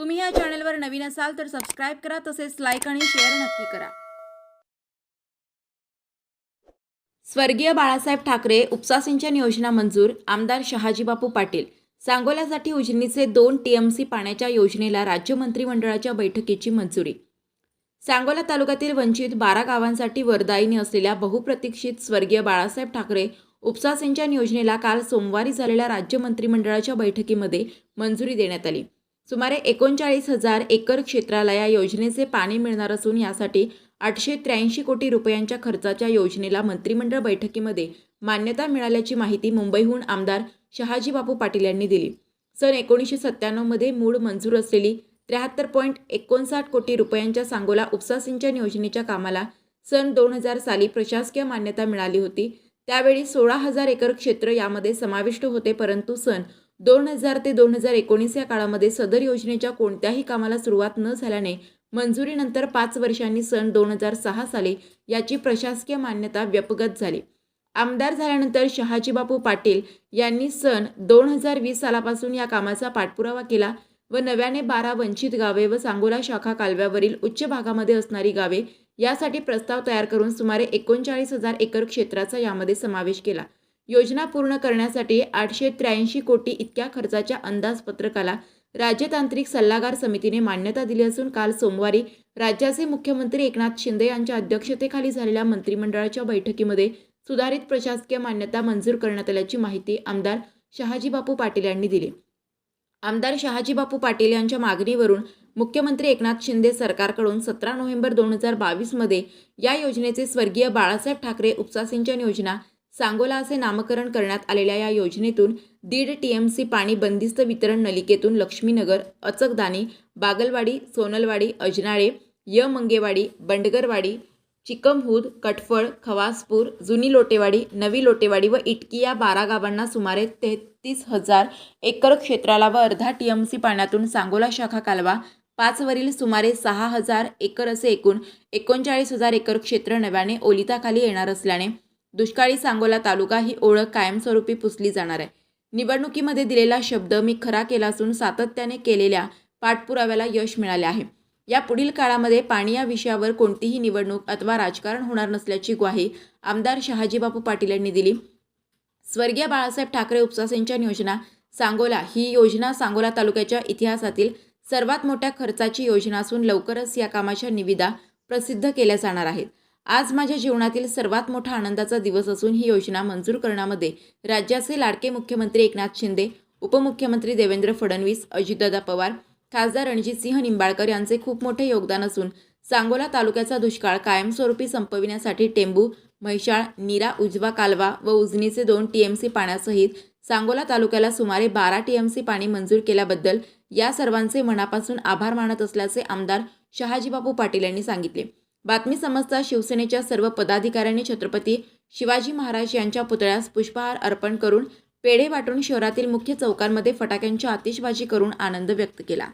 तुम्ही या चॅनलवर नवीन असाल तर सबस्क्राईब करा तसेच लाईक आणि शेअर नक्की करा. स्वर्गीय बाळासाहेब ठाकरे उपसा सिंचन योजना मंजूर आमदार शहाजीबापू पाटील. सांगोल्यासाठी उजनीचे दोन टीएमसी पाण्याच्या योजनेला राज्य मंत्रिमंडळाच्या बैठकीची मंजुरी. सांगोला तालुक्यातील वंचित बारा गावांसाठी वरदायिनी असलेल्या बहुप्रतीक्षित स्वर्गीय बाळासाहेब ठाकरे उपसा सिंचन योजनेला काल सोमवारी झालेल्या राज्य मंत्रिमंडळाच्या बैठकीमध्ये मंजुरी देण्यात आली. सुमारे एकोणचाळीस हजार एकर क्षेत्राला या योजनेचे पाणी मिळणार असून यासाठी आठशे त्र्याऐंशी कोटी रुपयांच्या खर्चाच्या योजनेला मंत्रिमंडळ बैठकीमध्ये मान्यता मिळाल्याची माहिती मुंबईहून आमदार शहाजी बापू पाटील यांनी दिली. सन एकोणीसशे सत्त्याण्णवमध्ये मूळ मंजूर असलेली त्र्याहत्तर पॉईंट एकोणसाठ कोटी रुपयांच्या सांगोला उपसा सिंचन योजनेच्या कामाला सन दोन हजार साली प्रशासकीय मान्यता मिळाली होती. त्यावेळी सोळा हजार एकर क्षेत्र यामध्ये समाविष्ट होते परंतु सन दोन हजार ते दोन हजार एकोणीस या काळामध्ये सदर योजनेच्या कोणत्याही कामाला सुरुवात न झाल्याने मंजुरीनंतर पाच वर्षांनी सन दोन हजार सहा साली याची प्रशासकीय मान्यता व्यपगत झाली. आमदार झाल्यानंतर शहाजीबापू पाटील यांनी सन दोन हजार वीस सालापासून या कामाचा पाठपुरावा केला व नव्याने बारा वंचित गावे व सांगोला शाखा कालव्यावरील उच्च भागामध्ये असणारी गावे यासाठी प्रस्ताव तयार करून सुमारे एकोणचाळीस हजार एकर क्षेत्राचा यामध्ये समावेश केला. योजना पूर्ण करण्यासाठी आठशे त्र्याऐंशी कोटी इतक्या खर्चाच्या अंदाजपत्रकाला राज्यतांत्रिक सल्लागार समितीने मान्यता दिली असून काल सोमवारी राज्याचे मुख्यमंत्री एकनाथ शिंदे यांच्या अध्यक्षतेखाली झालेल्या मंत्रिमंडळाच्या बैठकीमध्ये सुधारित प्रशासकीय मान्यता मंजूर करण्यात आल्याची माहिती आमदार शहाजीबापू पाटील यांनी दिली. आमदार शहाजीबापू पाटील यांच्या मागणीवरून मुख्यमंत्री एकनाथ शिंदे सरकारकडून सतरा नोव्हेंबर दोन हजार बावीसमध्ये या योजनेचे स्वर्गीय बाळासाहेब ठाकरे उपसा सिंचन योजना सांगोला असे नामकरण करण्यात आलेल्या या योजनेतून दीड टीएमसी पाणी बंदिस्त वितरण नलिकेतून लक्ष्मीनगर अचकदानी बागलवाडी सोनलवाडी अजनाळे य मंगेवाडी बंडगरवाडी चिकमहूद कटफळ खवासपूर जुनी लोटेवाडी नवी लोटेवाडी व इटकी या बारा गावांना सुमारे तेहतीस हजार एकर क्षेत्राला व अर्धा टीएमसी पाण्यातून सांगोला शाखा कालवा पाचवरील सुमारे सहा हजार एकर असे एकूण एकोणचाळीस हजार एकर क्षेत्र नव्याने ओलिताखाली येणार असल्याने दुष्काळी सांगोला तालुका ही ओळख कायमस्वरूपी पुसली जाणार आहे. निवडणुकीमध्ये दिलेला शब्द मी खरा केला असून सातत्याने केलेल्या पाठपुराव्याला यश मिळाले आहे. या पुढील काळामध्ये पाणी या विषयावर कोणतीही निवडणूक अथवा राजकारण होणार नसल्याची ग्वाही आमदार शहाजीबापू पाटील यांनी दिली. स्वर्गीय बाळासाहेब ठाकरे उपसा सिंचन योजना सांगोला ही योजना सांगोला तालुक्याच्या इतिहासातील सर्वात मोठ्या खर्चाची योजना असून लवकरच या कामाच्या निविदा प्रसिद्ध केल्या जाणार आहेत. आज माझ्या जीवनातील सर्वात मोठा आनंदाचा दिवस असून ही योजना मंजूर करण्यामध्ये राज्याचे लाडके मुख्यमंत्री एकनाथ शिंदे उपमुख्यमंत्री देवेंद्र फडणवीस अजितदादा पवार खासदार रणजितसिंह निंबाळकर यांचे खूप मोठे योगदान असून सांगोला तालुक्याचा दुष्काळ कायमस्वरूपी संपविण्यासाठी टेंबू म्हैशाळ नीरा उजवा कालवा व उजनीचे दोन टीएमसी पाण्यासहित सांगोला तालुक्याला सुमारे बारा टीएमसी पाणी मंजूर केल्याबद्दल या सर्वांचे मनापासून आभार मानत असल्याचे आमदार शहाजीबापू पाटील यांनी सांगितले. बातमी समजता शिवसेनेच्या सर्व पदाधिकाऱ्यांनी छत्रपती शिवाजी महाराज यांच्या पुतळ्यास पुष्पहार अर्पण करून पेढे वाटून शहरातील मुख्य चौकांमध्ये फटाक्यांची आतिषबाजी करून आनंद व्यक्त केला.